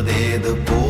புருவதேது போரிடும்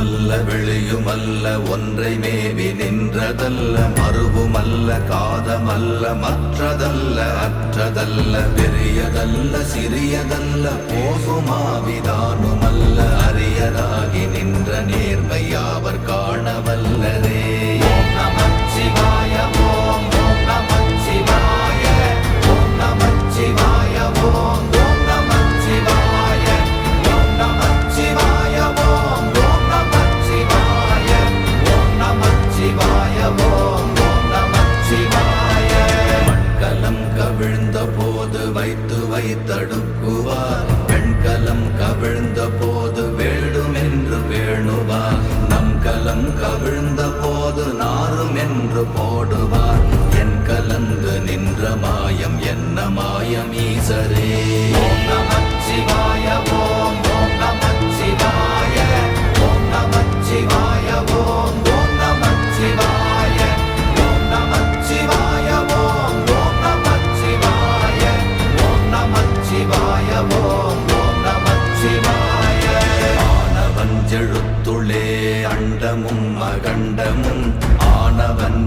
உருவுமல்ல வெளியுமல்ல ஒன்றை மேவி நின்றதல்ல மறுவுமல்ல காதமல்ல மற்றதல்ல அற்றதல்ல பெரியதல்ல சிறியதல்ல போகுமாவிதானுமல்ல அரியதாகி நின்ற நேர்மை யாவர் காணவல்லரே. என்ற மாயம் என்ன மாயம் ஈசரே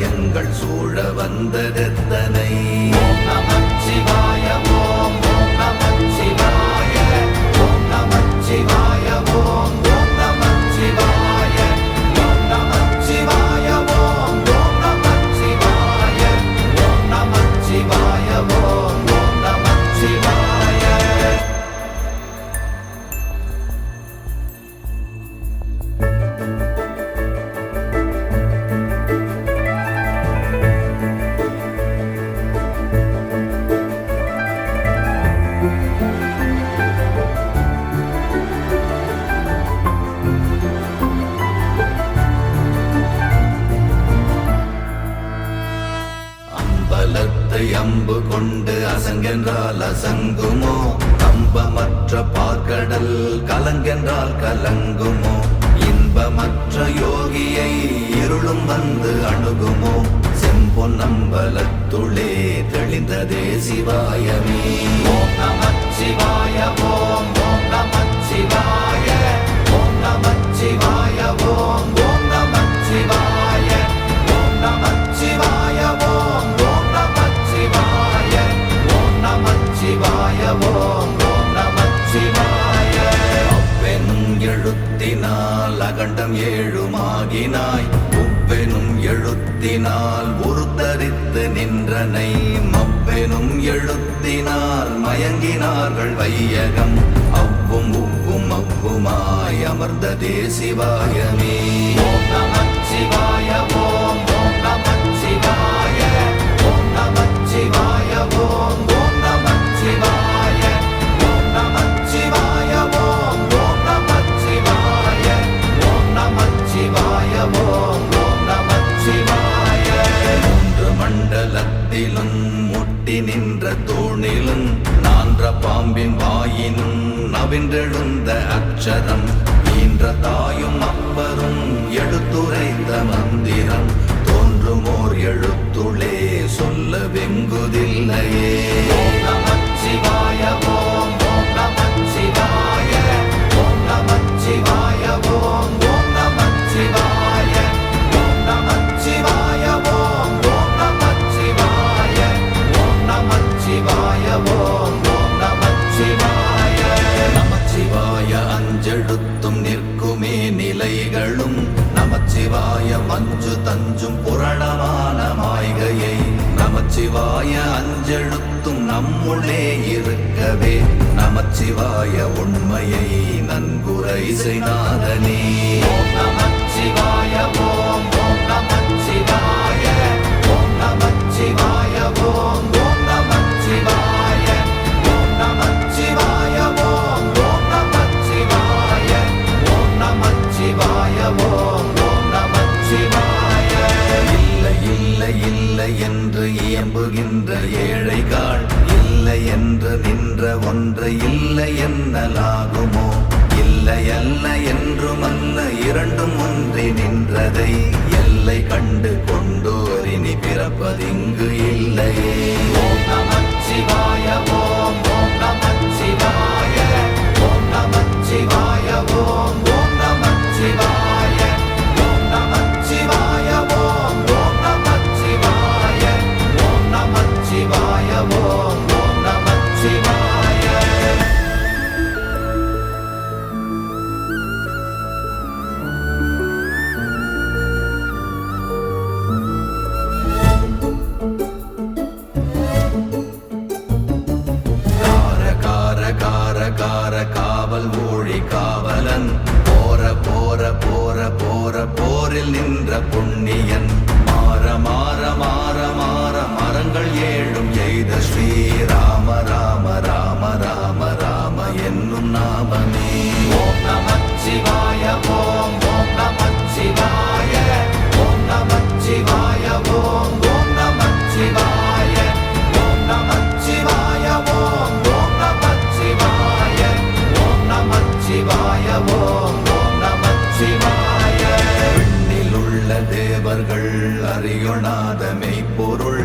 எங்கள் சூழ வந்ததெத்தனை. நமச்சிவா பலத்தை அம்பு கொண்டு அசங்கென்றால் அசங்குமோ? கம்பமற்ற பார்க்கடல் கலங்கென்றால் கலங்குமோ? இன்பமற்ற யோகியை இருளும் வந்து அணுகுமோ? செம்பொன்னம்பலத்துளே தெளிந்ததே சிவாயமே. ஓம் நம சிவாய ஓம் மயங்கினார்கள் வையகம். அவ்வும் உவ்வும் அவ்வுமாய் அமர்ந்த தேசிவாயமே ஓம் நம சிவாய ஓம் வென்றெழுந்த அச்சரம் ஈன்ற தாயும் அப்பரும் எடுத்துரைத்த மந்திரம். தோன்றுமோர் எழுத்துளே சொல்ல வெங்குதில்லையே சிவாயவோ அஞ்சும் புரணமான மாய்கையை நமச்சிவாய அஞ்செழுத்தும் நம்முள்ளே இருக்கவே. நமச்சிவாய உண்மையை நன்குரை செய்நாதனே நமச்சிவாய ஓ ஒன்றும் அன்ன இரண்டும் ஒன்றி நின்றதை எல்லை கண்டு கொண்டோரினி பிறப்பதிங்கு செய்த ஸ்ரீராம ராம ராம ராம ராம என்னும் நாமமே. ஓம் நமச்சிவாய ஓம் ஓம் நமச்சிவாய ஓம் நமச்சிவாய ஓம் ஓம் நமச்சிவாய ஓம் நமச்சிவாய ஓம் ஓம் நமச்சிவாய ஓம் நமச்சிவாய ஓம் ஓம் நமச்சிவாய விண்ணில் உள்ள தேவர்கள் மெய்ப்பொருள்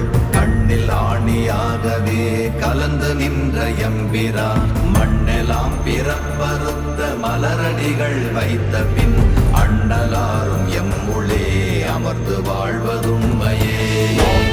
மண்ணில் ஆணியாகவே கலந்து நின்ற எம்பிரா. மண்ணெல்லாம் பிறப்பறுத்த மலரடிகள் வைத்த பின் அண்ணலாரும் எம்முளே அமர்ந்து வாழ்வதுண்மையே. ஓம்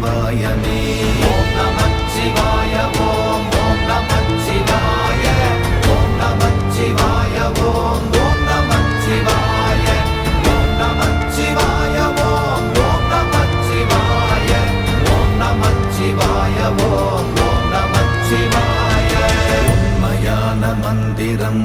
தெளிந்ததே சிவாயமே ஓம் நமச்சிவாய ஓம் ஓம் நமச்சிவாய ஓம் நமச்சிவாய ஓம் ஓம் நமச்சிவாய ஓம் நமச்சிவாய ஓம் ஓம் நமச்சிவாய ஓம் நமச்சிவாய ஓம் ஓம் நமச்சிவாய உண்மையான மந்திரம்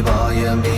நமச்சிவாயமே உணர்ந்து